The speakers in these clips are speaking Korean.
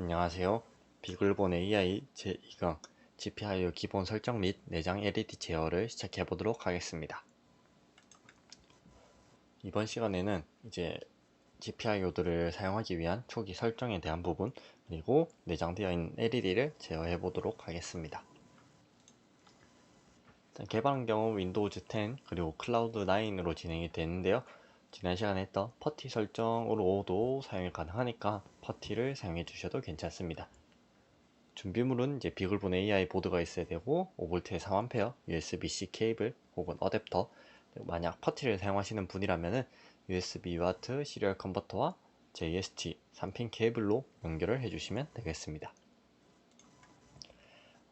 안녕하세요. 비글본 AI 제2강 GPIO 기본 설정 및 내장 LED 제어를 시작해 보도록 하겠습니다. 이번 시간에는 이제 GPIO들을 사용하기 위한 초기 설정에 대한 부분 그리고 내장되어 있는 LED를 제어해 보도록 하겠습니다. 개발 환경은 윈도우즈 10 그리고 클라우드 9으로 진행이 되는데요. 지난 시간에 했던 퍼티 설정으로도 사용이 가능하니까 퍼티를 사용해 주셔도 괜찮습니다. 준비물은 이제 비글본 AI 보드가 있어야 되고 5V의 3A USB-C 케이블 혹은 어댑터 만약 퍼티를 사용하시는 분이라면 USB UART 시리얼 컨버터와 JST 3핀 케이블로 연결을 해주시면 되겠습니다.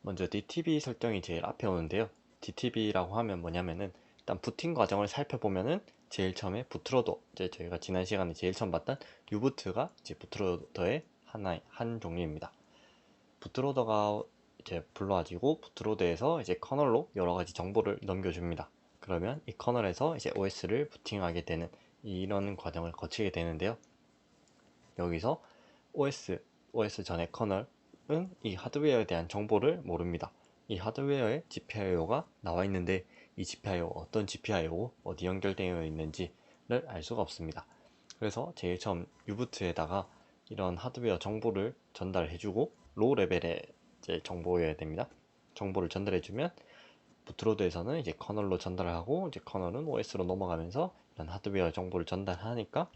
먼저 DTV 설정이 제일 앞에 오는데요. DTV라고 하면 뭐냐면은 일단 부팅 과정을 살펴보면은 제일 처음에 부트로더 이제 저희가 지난 시간에 제일 처음 봤던 유부트가 이제 부트로더의 하나 한 종류입니다. 부트로더가 이제 불러가지고 부트로더에서 이제 커널로 여러 가지 정보를 넘겨줍니다. 그러면 이 커널에서 이제 OS를 부팅하게 되는 이런 과정을 거치게 되는데요. 여기서 OS OS 전의 커널은 이 하드웨어에 대한 정보를 모릅니다. 이 하드웨어에 GPIO가 나와 있는데 이 GPIO 어떤 GPIO 어디 연결되어 있는지를 알 수가 없습니다. 그래서 제일 처음 유부트에다가 이런 하드웨어 정보를 전달해주고 로우 레벨의 이제 정보여야 됩니다. 정보를 전달해주면 부트로드에서는 이제 커널로 전달하고 이제 커널은 OS로 넘어가면서 이런 하드웨어 정보를 전달하니까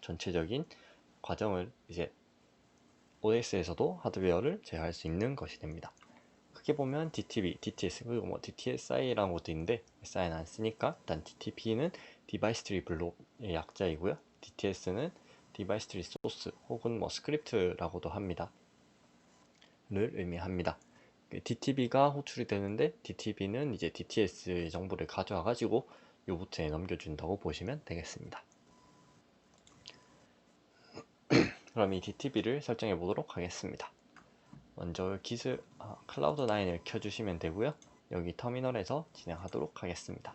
전체적인 과정을 이제 OS에서도 하드웨어를 제어할 수 있는 것이 됩니다. 크게 보면 DTV, DTS 그리고 뭐 DTSI라는 것도 있는데 SI는 안 쓰니까 일단 DTP는 디바이스 트리 블록의 약자이고요. DTS는 디바이스 트리 소스 혹은 뭐 스크립트라고도 합니다. 를 의미합니다. DTB가 호출이 되는데 DTB는 이제 DTS의 정보를 가져와 가지고 요부트에 넘겨준다고 보시면 되겠습니다. 그럼 이 DTB를 설정해 보도록 하겠습니다. 먼저 기스 아, 클라우드 9을 켜주시면 되고요. 여기 터미널에서 진행하도록 하겠습니다.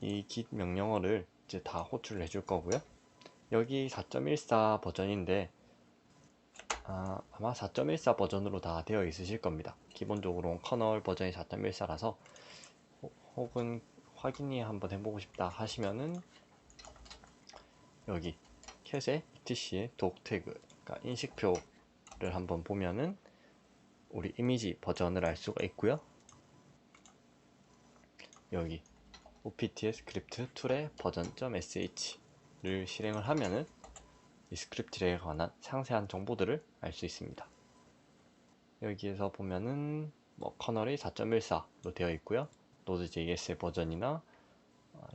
이 git 명령어를 이제 다 호출을 해줄 거고요. 여기 4.14 버전인데 아, 아마 4.14 버전으로 다 되어 있으실 겁니다. 기본적으로 커널 버전이 4.14라서 혹은 확인이 한번 해보고 싶다 하시면은 여기 캣의 etc의 독 태그 그러니까 인식표를 한번 보면은 우리 이미지 버전을 알 수가 있고요. 여기 opt 스크립트 툴의 버전.sh를 실행을 하면은 이 스크립트에 관한 상세한 정보들을 알 수 있습니다. 여기에서 보면은 뭐 커널이 4.14로 되어 있고요. 노드.js의 버전이나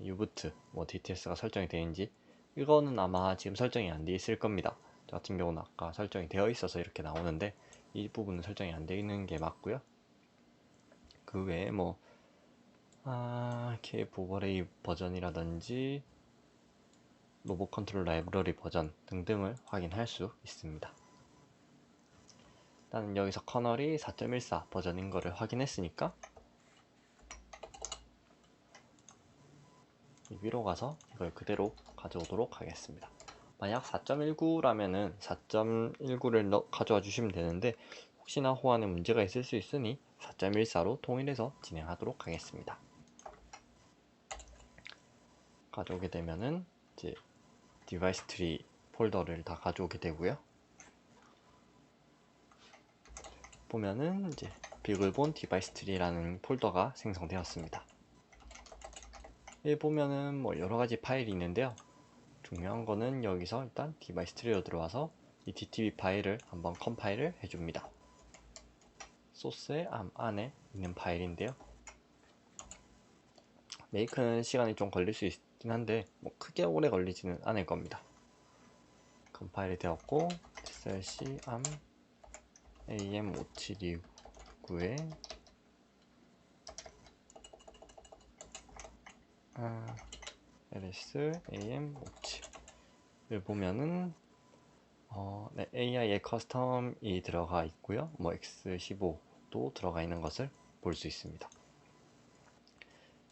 유부트, 뭐 DTS가 설정이 되는지 이거는 아마 지금 설정이 안 되어 있을 겁니다. 저 같은 경우는 아까 설정이 되어 있어서 이렇게 나오는데 이 부분은 설정이 안 되어 있는 게 맞고요. 그 외에 뭐 아, K 보버레이 버전이라든지 로봇 컨트롤 라이브러리 버전 등등을 확인할 수 있습니다. 일단 여기서 커널이 4.14 버전인 거를 확인했으니까 위로 가서 이걸 그대로 가져오도록 하겠습니다. 만약 4.19라면은 4.19를 가져와 주시면 되는데 혹시나 호환에 문제가 있을 수 있으니 4.14로 통일해서 진행하도록 하겠습니다. 가져오게 되면은 이제 디바이스 트리 폴더를 다 가져오게 되고요. 보면은 이제 비글본 디바이스 트리라는 폴더가 생성되었습니다. 보면은 뭐 여러 가지 파일이 있는데요. 중요한 거는 여기서 일단 디바이스 트리로 들어와서 이 DTB 파일을 한번 컴파일을 해줍니다. 소스의 안에 있는 파일인데요. 메이크는 시간이 좀 걸릴 수 있긴 한데 뭐 크게 오래 걸리지는 않을 겁니다. 컴파일이 되었고 slc am am5729에 아, ls am57을 보면은 어, 네, AI의 커스텀이 들어가 있고요. 뭐 X15도 들어가 있는 것을 볼 수 있습니다.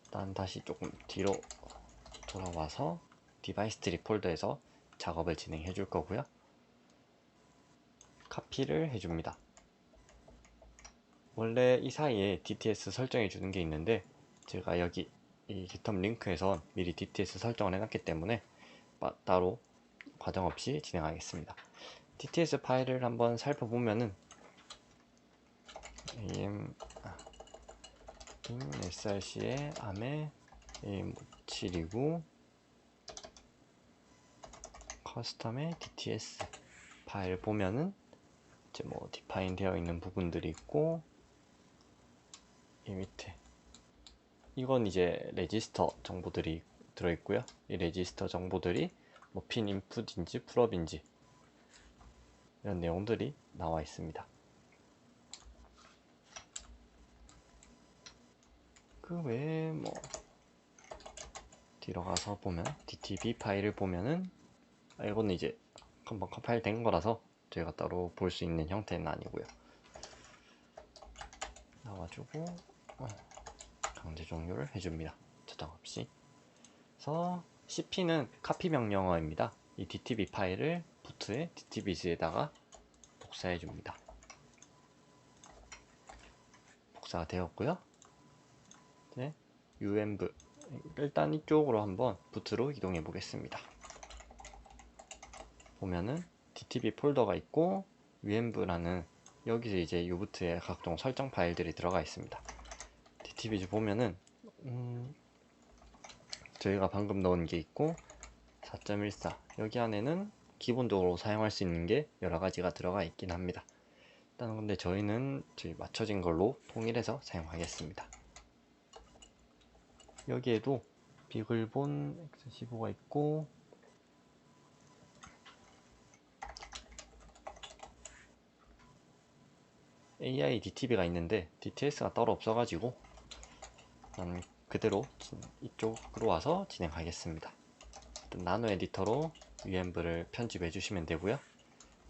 일단 다시 조금 뒤로 돌아와서 디바이스 트리 폴더에서 작업을 진행해 줄 거고요. 카피를 해줍니다. 원래 이 사이에 DTS 설정해 주는 게 있는데 제가 여기 이 GitHub 링크에선 미리 DTS 설정을 해놨기 때문에 빠- 따로 과정 없이 진행하겠습니다. DTS 파일을 한번 살펴보면은 am src의 암의 am7이고 커스텀의 DTS 파일 보면은 이제 뭐 디파인 되어 있는 부분들이 있고 이 밑에 이건 이제 레지스터 정보들이 들어 있고요. 이 레지스터 정보들이 뭐 핀 인풋인지 풀업인지 이런 내용들이 나와 있습니다. 그 외에 뭐 뒤로 가서 보면 DTB 파일을 보면은 아, 이거는 이제 한번 컴파일 된 거라서 저희가 따로 볼 수 있는 형태는 아니고요. 나와주고 어, 강제 종료를 해줍니다. 저장 없이. 그래서 cp는 카피 명령어입니다. 이 DTB 파일을 부트의 DTB즈에다가 복사해 줍니다. 복사가 되었고요. 네, UMV 일단 이쪽으로 한번 부트로 이동해 보겠습니다. 보면은 DTB 폴더가 있고 UMV라는 여기서 이제 유부트의 각종 설정 파일들이 들어가 있습니다. DTB즈 보면은 음, 저희가 방금 넣은 게 있고 4.14 여기 안에는 기본적으로 사용할 수 있는 게 여러 가지가 들어가 있긴 합니다. 일단 근데 저희는 저희 맞춰진 걸로 통일해서 사용하겠습니다. 여기에도 비글본 X15가 있고 AI DTB가 있는데 DTS가 따로 없어가지고 음, 그대로 진- 이쪽으로 와서 진행하겠습니다. 나노 에디터로 UMV를 편집해 주시면 되고요.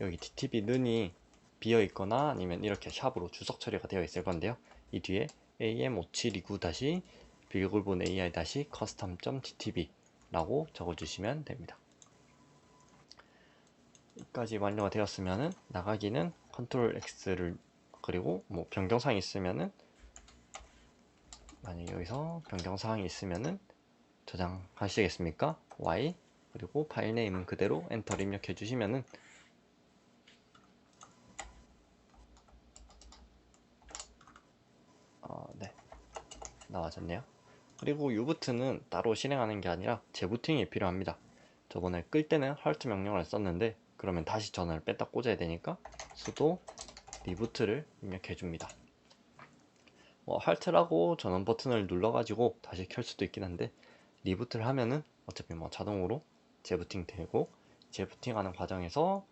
여기 DTB 는이 비어 있거나 아니면 이렇게 샵으로 주석 처리가 되어 있을 건데요. 이 뒤에 AM5729 다시 빌골본 AI 다시 custom.ttb 라고 적어주시면 됩니다. 여기까지 완료가 되었으면은 나가기는 컨트롤 X를 그리고 뭐 변경사항이 있으면은 만약 여기서 변경사항이 있으면은 저장하시겠습니까? Y 그리고 파일 네임은 그대로 엔터를 입력해 주시면은 어, 네 나와졌네요. 그리고 유부트는 따로 실행하는 게 아니라 재부팅이 필요합니다. 저번에 끌 때는 헐트 명령을 썼는데 그러면 다시 전원을 뺐다 꽂아야 되니까 수도 리부트를 입력해 줍니다. 뭐 할트라고 전원 버튼을 눌러가지고 다시 켤 수도 있긴 한데 리부트를 하면은 어차피 뭐 자동으로 재부팅 되고 재부팅하는 과정에서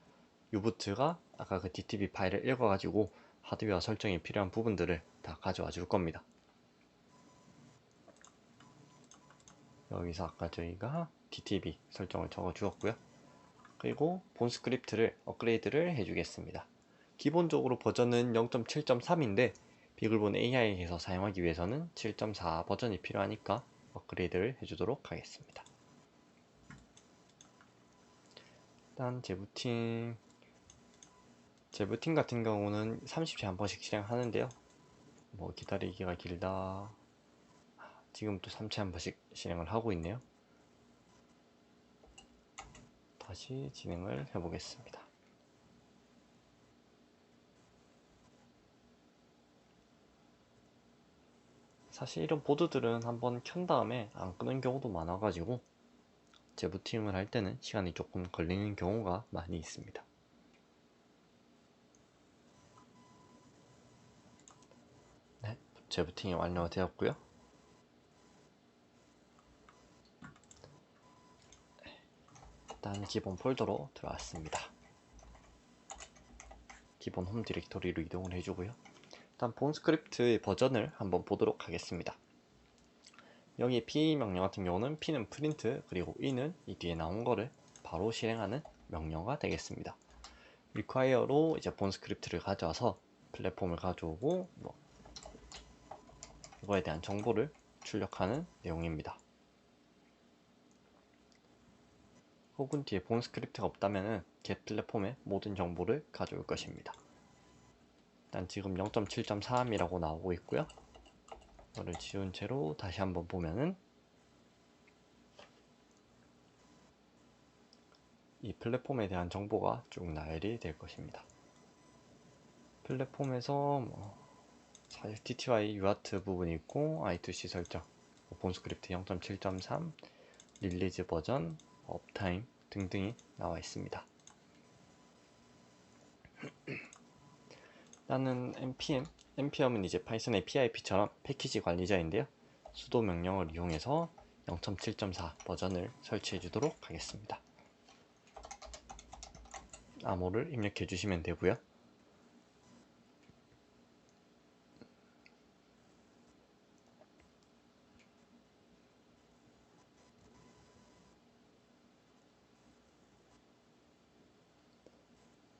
유부트가 아까 그 DTB 파일을 읽어가지고 하드웨어 설정이 필요한 부분들을 다 가져와 줄 겁니다. 여기서 아까 저희가 DTB 설정을 적어 주었고요. 그리고 본 스크립트를 업그레이드를 해주겠습니다. 기본적으로 버전은 0.7.3인데 비글본 AI에서 사용하기 위해서는 7.4 버전이 필요하니까 업그레이드를 해주도록 하겠습니다. 일단 재부팅 재부팅 같은 경우는 30회 한 번씩 실행하는데요. 뭐 기다리기가 길다. 지금 또 3회 한 번씩 실행을 하고 있네요. 다시 진행을 해보겠습니다. 사실 이런 보드들은 한번 켠 다음에 안 끄는 경우도 많아가지고 재부팅을 할 때는 시간이 조금 걸리는 경우가 많이 있습니다. 네, 재부팅이 완료되었고요. 일단 기본 폴더로 들어왔습니다. 기본 홈 디렉토리로 이동을 해주고요. 일단 본 스크립트의 버전을 한번 보도록 하겠습니다. 여기 p 명령 같은 경우는 p는 프린트 그리고 e는 이 뒤에 나온 거를 바로 실행하는 명령어가 되겠습니다. require로 이제 본 스크립트를 가져와서 플랫폼을 가져오고 뭐 이거에 대한 정보를 출력하는 내용입니다. 혹은 뒤에 본 스크립트가 없다면 get 플랫폼의 모든 정보를 가져올 것입니다. 일단 지금 0.7.3이라고 나오고 있고요. 이거를 지운 채로 다시 한번 보면은 이 플랫폼에 대한 정보가 쭉 나열이 될 것입니다. 플랫폼에서 뭐 사실 TTY UART 부분이 있고 I2C 설정, 뭐본 스크립트 0.7.3, 릴리즈 버전, 업타임 등등이 나와 있습니다. 나는 npm, npm은 이제 파이썬의 pip처럼 패키지 관리자인데요. 수도 명령을 이용해서 0.7.4 버전을 설치해 주도록 하겠습니다. 암호를 입력해 주시면 되고요.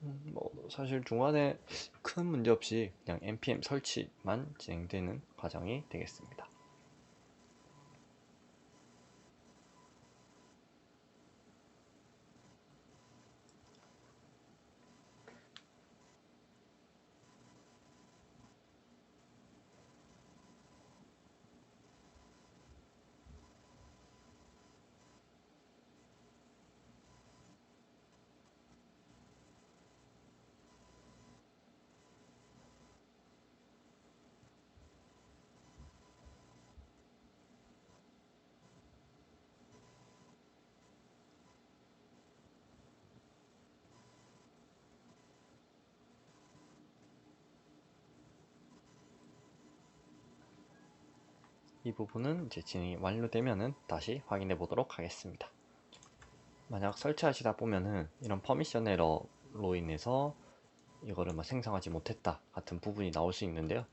음, 뭐 사실 중간에 큰 문제 없이 그냥 npm 설치만 진행되는 과정이 되겠습니다. 이 부분은 이제 진행이 완료되면은 다시 확인해 보도록 하겠습니다. 만약 설치하시다 보면은 이런 퍼미션 에러로 인해서 이거를 뭐 생성하지 못했다 같은 부분이 나올 수 있는데요.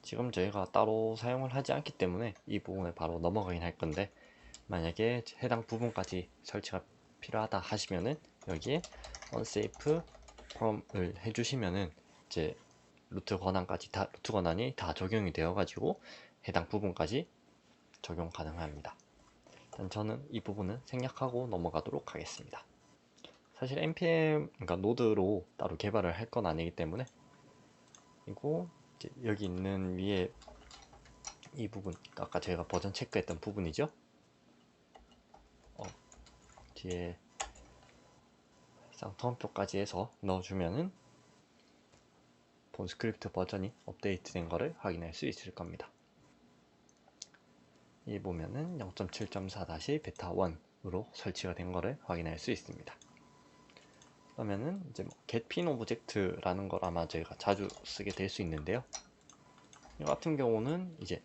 지금 저희가 따로 사용을 하지 않기 때문에 이 부분에 바로 넘어가긴 할 건데 만약에 해당 부분까지 설치가 필요하다 하시면은 여기에 unsafe from을 해주시면은 이제 루트 권한까지 다 루트 권한이 다 적용이 되어 가지고 해당 부분까지 적용 가능합니다. 일단 저는 이 부분은 생략하고 넘어가도록 하겠습니다. 사실 npm 그러니까 노드로 따로 개발을 할 건 아니기 때문에 그리고 여기 있는 위에 이 부분 아까 제가 버전 체크했던 부분이죠. 어, 뒤에 쌍통표까지 해서 넣어주면은 본 스크립트 버전이 업데이트된 것을 확인할 수 있을 겁니다. 이 보면은 0.7.4 베타 1으로 설치가 된 것을 확인할 수 있습니다. 그러면은 이제 뭐 getPin 오브젝트라는 걸 아마 저희가 자주 쓰게 될 수 있는데요. 이 같은 경우는 이제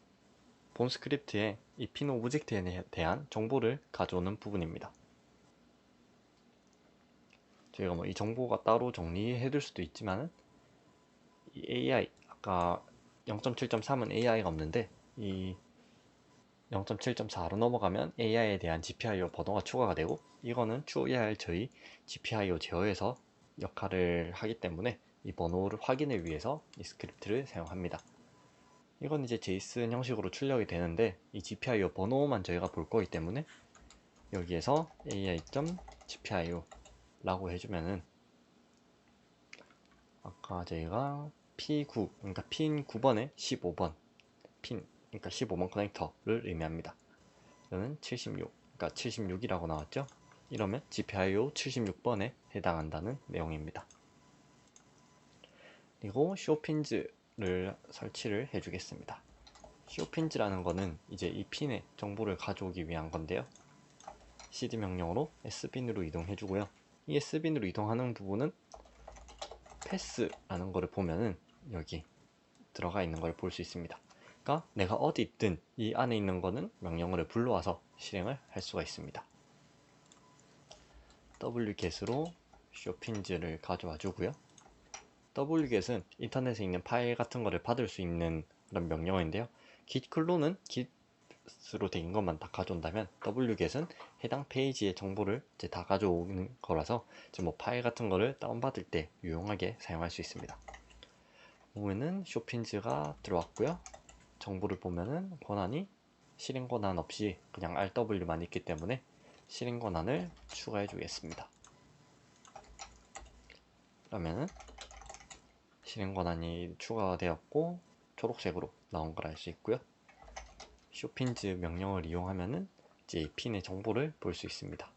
본 스크립트의 이핀 오브젝트에 대한 정보를 가져오는 부분입니다. 저희가 뭐 이 정보가 따로 정리해 둘 수도 있지만 이 AI 아까 0.7.3은 AI가 없는데 이 0.7.4로 넘어가면 AI에 대한 GPIO 번호가 추가가 되고 이거는 추후에 할 저희 GPIO 제어에서 역할을 하기 때문에 이 번호를 확인을 위해서 이 스크립트를 사용합니다. 이건 이제 JSON 형식으로 출력이 되는데 이 GPIO 번호만 저희가 볼 거기 때문에 여기에서 AI.GPIO 라고 해주면은 아까 저희가 P9 그러니까 핀 9번에 15번 핀 그러니까 15번 커넥터를 의미합니다. 이거는 76, 그러니까 76이라고 나왔죠? 이러면 GPIO 76번에 해당한다는 내용입니다. 그리고 쇼핀즈를 설치를 해주겠습니다. 쇼핀즈라는 거는 이제 이 핀의 정보를 가져오기 위한 건데요. cd 명령으로 s빈으로 이동해주고요. 이 s빈으로 이동하는 부분은 패스라는 거를 보면은 여기 들어가 있는 걸 볼 수 있습니다. 그러니까 내가 어디 있든 이 안에 있는 거는 명령어를 불러와서 실행을 할 수가 있습니다. wget으로 쇼핀즈를 가져와 주고요. wget은 인터넷에 있는 파일 같은 거를 받을 수 있는 그런 명령어인데요. git 클론은 git으로 된 것만 다 가져온다면 wget은 해당 페이지의 정보를 이제 다 가져오는 거라서 뭐 파일 같은 거를 다운받을 때 유용하게 사용할 수 있습니다. 보면은 쇼핀즈가 들어왔고요. 정보를 보면은 권한이 실행 권한 없이 그냥 RW만 있기 때문에 실행 권한을 추가해 주겠습니다. 그러면은 실행 권한이 추가되었고 초록색으로 나온 걸 알 수 있고요. 쇼핀즈 명령을 이용하면은 이제 이 핀의 정보를 볼 수 있습니다.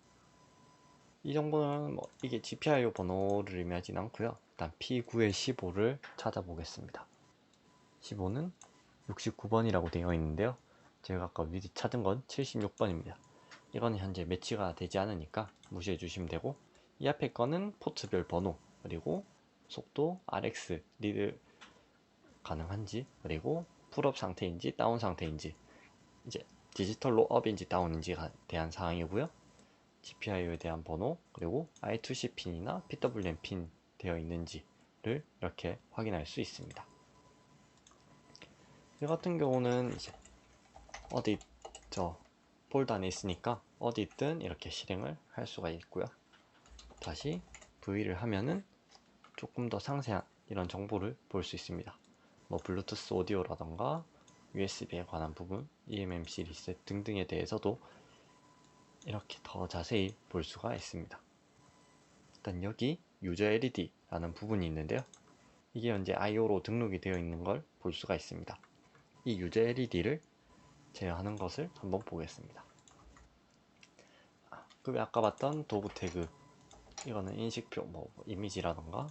이 정보는 뭐 이게 GPIO 번호를 의미하진 않고요. 일단 P9의 15를 찾아보겠습니다. 15는 69번이라고 되어 있는데요. 제가 아까 미리 찾은 건 76번입니다. 이건 현재 매치가 되지 않으니까 무시해 주시면 되고 이 앞에 거는 포트별 번호 그리고 속도 RX 리드 가능한지 그리고 풀업 상태인지 다운 상태인지 이제 디지털로 업인지 다운인지에 대한 사항이고요. GPIO에 대한 번호 그리고 I2C 핀이나 PWM 핀 되어 있는지를 이렇게 확인할 수 있습니다. 이 같은 경우는 이제 어디 저 폴더 안에 있으니까 어디 있든 이렇게 실행을 할 수가 있고요. 다시 V를 하면은 조금 더 상세한 이런 정보를 볼 수 있습니다. 뭐 블루투스 오디오라던가 USB에 관한 부분, eMMC 리셋 등등에 대해서도 이렇게 더 자세히 볼 수가 있습니다. 일단 여기 유저 LED라는 부분이 있는데요. 이게 현재 IO로 등록이 되어 있는 걸 볼 수가 있습니다. 이 유저 LED를 제어하는 것을 한번 보겠습니다. 그 아까 봤던 도구 태그 이거는 인식표, 뭐 이미지라던가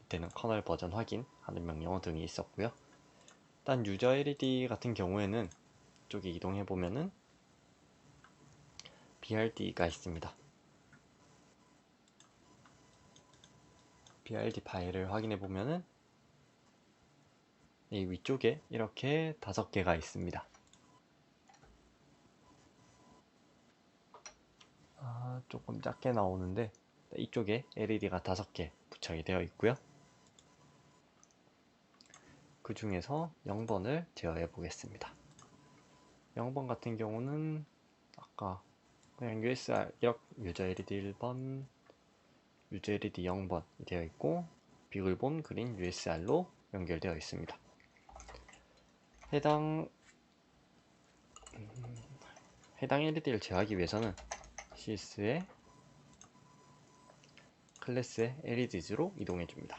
밑에는 커널 버전 확인 하는 명령어 등이 있었고요. 일단 유저 LED 같은 경우에는 이쪽에 이동해 보면은 BRD가 있습니다. BRD 파일을 확인해 보면은 이 위쪽에 이렇게 다섯 개가 있습니다. 아, 조금 작게 나오는데 이쪽에 LED가 다섯 개 부착이 되어 있고요. 그 중에서 0번을 제어해 보겠습니다. 0번 같은 경우는 아까 그냥 USR 이렇게 유저 LED 1번, 유저 LED 0번이 되어 있고 비글본 그린 USR로 연결되어 있습니다. 해당 음, 해당 LED를 제어하기 위해서는 CS의 클래스의 LED즈로 이동해 줍니다.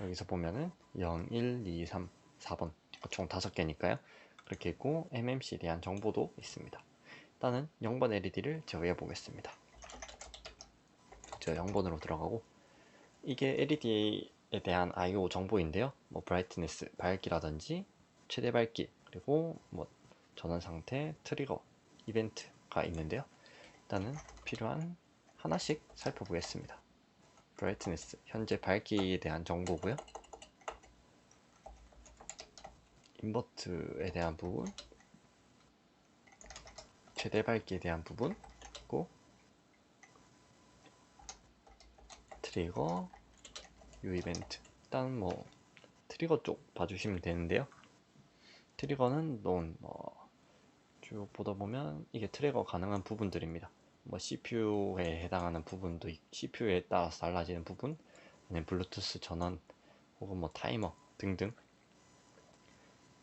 여기서 보면은 0, 1, 2, 3, 4번 총 5개니까요. 그렇게 있고 MMC에 대한 정보도 있습니다. 일단은 0번 LED를 제어해 보겠습니다. 저 0번으로 들어가고 이게 LED에 대한 I/O 정보인데요. 뭐 브라이트니스, 밝기라든지 최대 밝기 그리고 뭐 전원 상태, 트리거, 이벤트가 있는데요. 일단은 필요한 하나씩 살펴보겠습니다. 브라이트니스, 현재 밝기에 대한 정보고요. 인버트에 대한 부분, 최대 밝기에 대한 부분, 그리고 트리거, 유 이벤트. 일단 뭐 트리거 쪽 봐주시면 되는데요. 트리거는 논, 뭐 쭉 보다 보면 이게 트리거 가능한 부분들입니다. 뭐 CPU에 해당하는 부분도 CPU에 따라서 달라지는 부분, 아니면 블루투스 전원 혹은 뭐 타이머 등등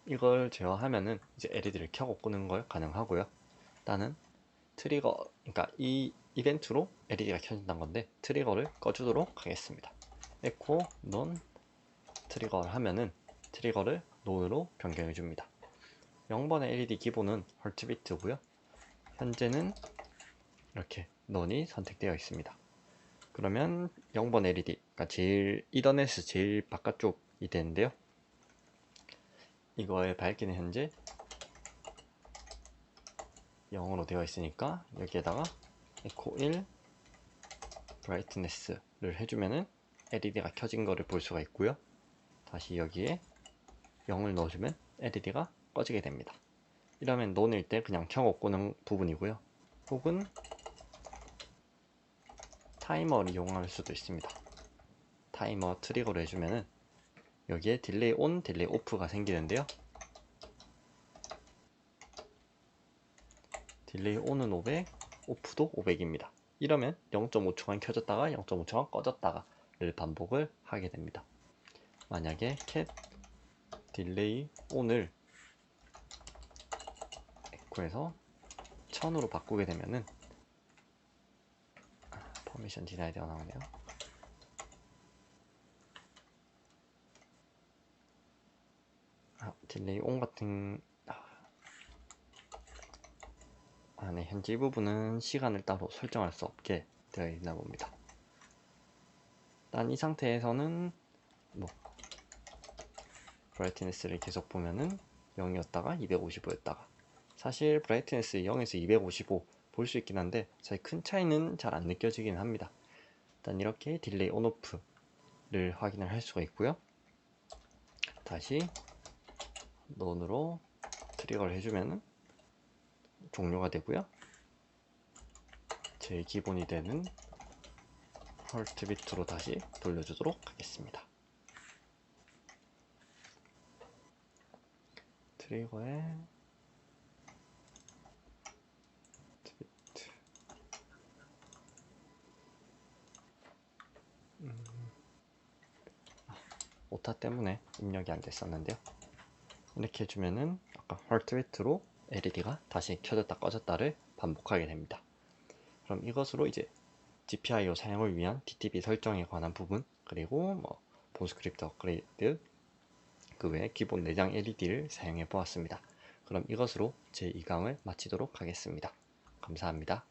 이걸 제어하면은 이제 LED를 켜고 끄는 걸 가능하고요. 일단은 트리거, 그러니까 이 이벤트로 LED가 켜진다는 건데 트리거를 꺼주도록 하겠습니다. 에코 논 트리거를 하면은 트리거를 논으로 변경해 줍니다. 0번의 LED 기본은 헐트비트고요. 현재는 이렇게 논이 선택되어 있습니다. 그러면 0번 LED, 그러니까 제일 이더넷에서 제일 바깥쪽이 되는데요. 이거의 밝기는 현재 0으로 되어 있으니까 여기에다가 에코 1 브라이트네스를 해주면은 LED가 켜진 거를 볼 수가 있고요. 다시 여기에 0을 넣어주면 LED가 꺼지게 됩니다. 이러면 논일 때 그냥 켜고 끄는 부분이고요. 혹은 타이머를 이용할 수도 있습니다. 타이머 트리거를 해주면은 여기에 딜레이 온, 딜레이 오프가 생기는데요. 딜레이 온은 500, 오프도 500입니다. 이러면 0.5초간 켜졌다가 0.5초간 꺼졌다가를 반복을 하게 됩니다. 만약에 cat 딜레이 온을 에코에서 선으로 바꾸게 되면은 아, 퍼미션 디나이드가 나오네요. 아, 딜레이 온 같은 아, 아, 네, 현재 이 부분은 시간을 따로 설정할 수 없게 되어 있나 봅니다. 일단 이 상태에서는 뭐 브라이트니스를 계속 보면은 0이었다가 255였다가 사실 브라이트니스 0에서 255 볼 수 있긴 한데 사실 큰 차이는 잘 안 느껴지긴 합니다. 일단 이렇게 딜레이 온오프를 확인을 할 수가 있고요. 다시 넌으로 트리거를 해주면은 종료가 되고요. 제일 기본이 되는 헐트 비트로 다시 돌려주도록 하겠습니다. 트리거에 비트 음, 아, 오타 때문에 입력이 안 됐었는데요. 이렇게 해주면은 아까 헐트 비트로 LED가 다시 켜졌다 꺼졌다를 반복하게 됩니다. 그럼 이것으로 이제 GPIO 사용을 위한 DTB 설정에 관한 부분 그리고 뭐 본스크립트 업그레이드 그 외에 기본 내장 LED를 사용해 보았습니다. 그럼 이것으로 제 2강을 마치도록 하겠습니다. 감사합니다.